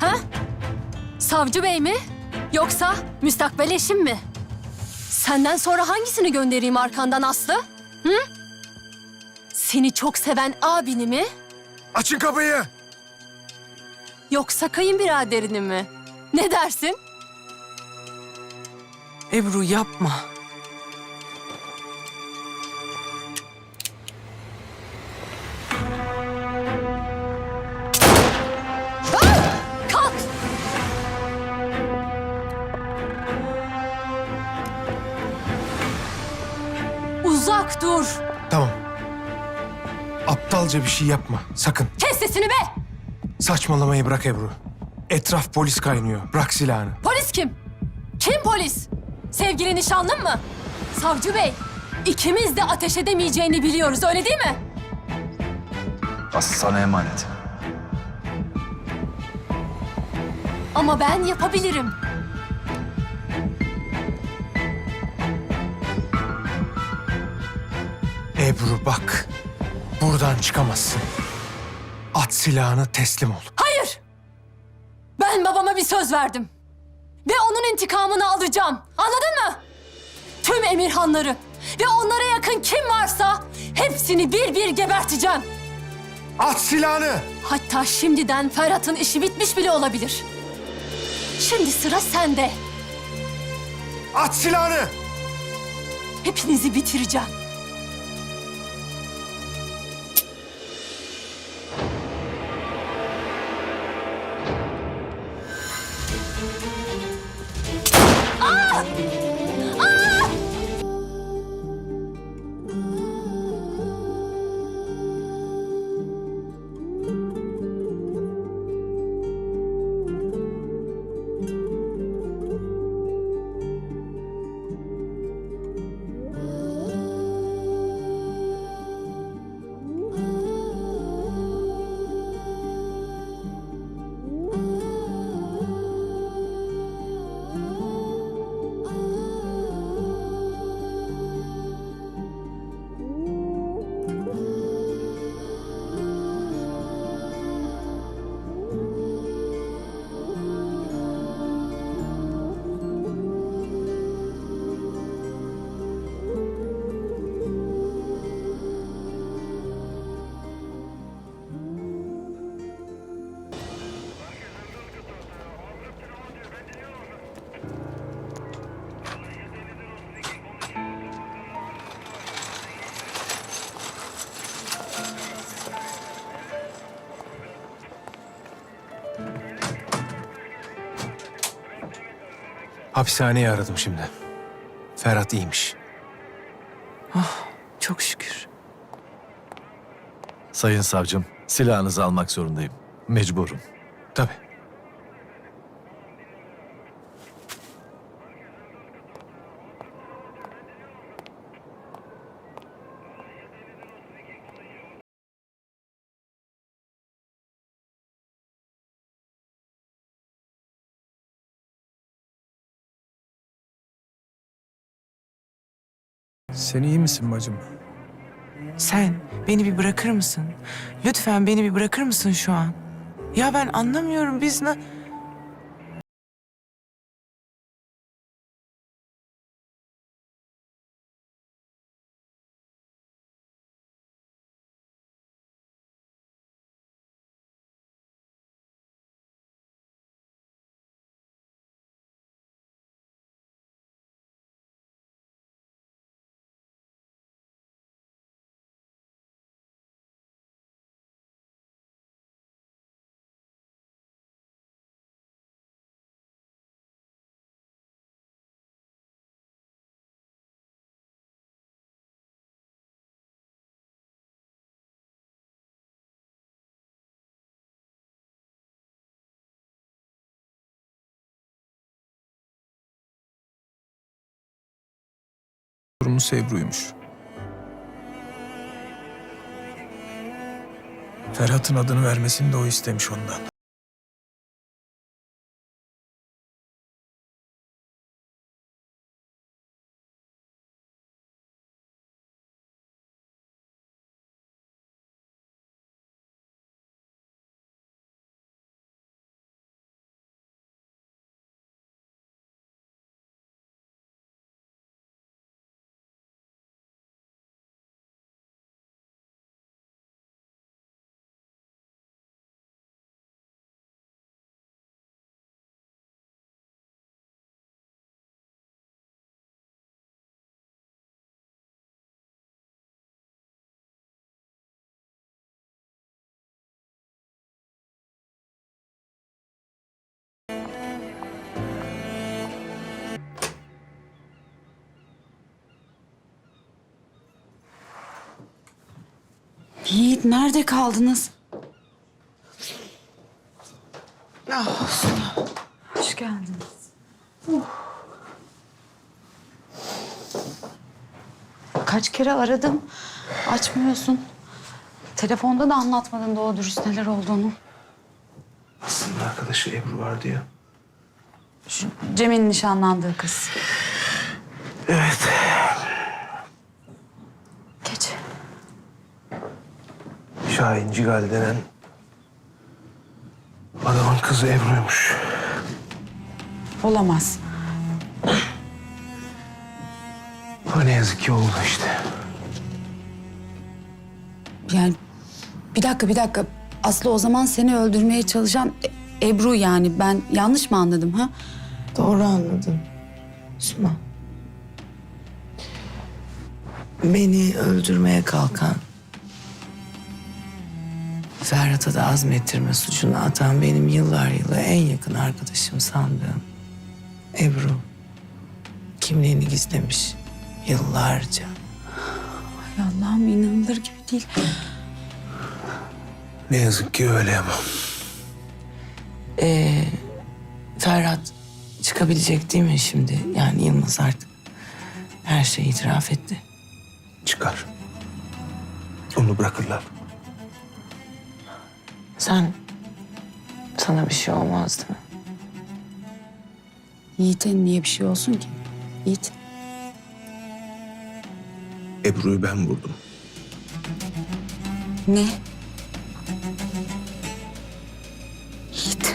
Ha? Savcı bey mi? Yoksa müstakbel eşim mi? Senden sonra hangisini göndereyim arkandan Aslı? Hı? Seni çok seven abini mi? Açın kapıyı. Yoksa kayınbiraderini mi? Ne dersin? Ebru yapma. Uzak dur. Tamam. Aptalca bir şey yapma. Sakın. Kes sesini be! Saçmalamayı bırak Ebru. Etraf polis kaynıyor. Bırak silahını. Polis kim? Kim polis? Sevgili nişanlın mı? Savcı bey, ikimiz de ateş edemeyeceğini biliyoruz öyle değil mi? Aslı sana emanet. Ama ben yapabilirim. Ebru bak. Buradan çıkamazsın. At silahını teslim ol. Hayır! Ben babama bir söz verdim. Ve onun intikamını alacağım. Anladın mı? Tüm Emirhanları ve onlara yakın kim varsa hepsini bir bir geberteceğim. At silahını. Hatta şimdiden Ferhat'ın işi bitmiş bile olabilir. Şimdi sıra sende. At silahını. Hepinizi bitireceğim. Hapishaneyi aradım şimdi. Ferhat iyiymiş. Çok şükür. Sayın savcım, silahınızı almak zorundayım. Mecburum. Tabii. Sen iyi misin bacım? Sen beni bir bırakır mısın? Lütfen beni bir bırakır mısın şu an? Ya ben anlamıyorum biz ne... Sorumlusu Ebru'ymuş. Ferhat'ın adını vermesini de o istemiş ondan. Yiğit nerede kaldınız? Ah, Suna. Hoş geldiniz. Kaç kere aradım. Açmıyorsun. Telefonda da anlatmadın doğru dürüst neler olduğunu. Aslında arkadaşı Ebru vardı ya. Şu Cem'in nişanlandığı kız. Evet. Şahin Cigal denen adamın kızı Ebru'ymuş. Olamaz. Ama ne yazık ki oldu işte. Yani bir dakika bir dakika. Aslı o zaman seni öldürmeye çalışan E- Ebru yani. Ben yanlış mı anladım ha? Doğru anladın. Suna. Beni öldürmeye kalkan... Ferhat'a da azmettirme suçunu atan benim yıllar yılı en yakın arkadaşım sandığım Ebru. Kimliğini gizlemiş yıllarca. Ay Allah'ım inanılır gibi değil. Ne yazık ki öyle ama. Ee, Ferhat çıkabilecek değil mi şimdi? Yani Yılmaz artık her şeyi itiraf etti. Çıkar. Onu bırakırlar. Sen, sana bir şey olmaz değil mi? Yiğit'e niye bir şey olsun ki? Yiğit. Ebru'yu ben vurdum. Ne? Yiğit.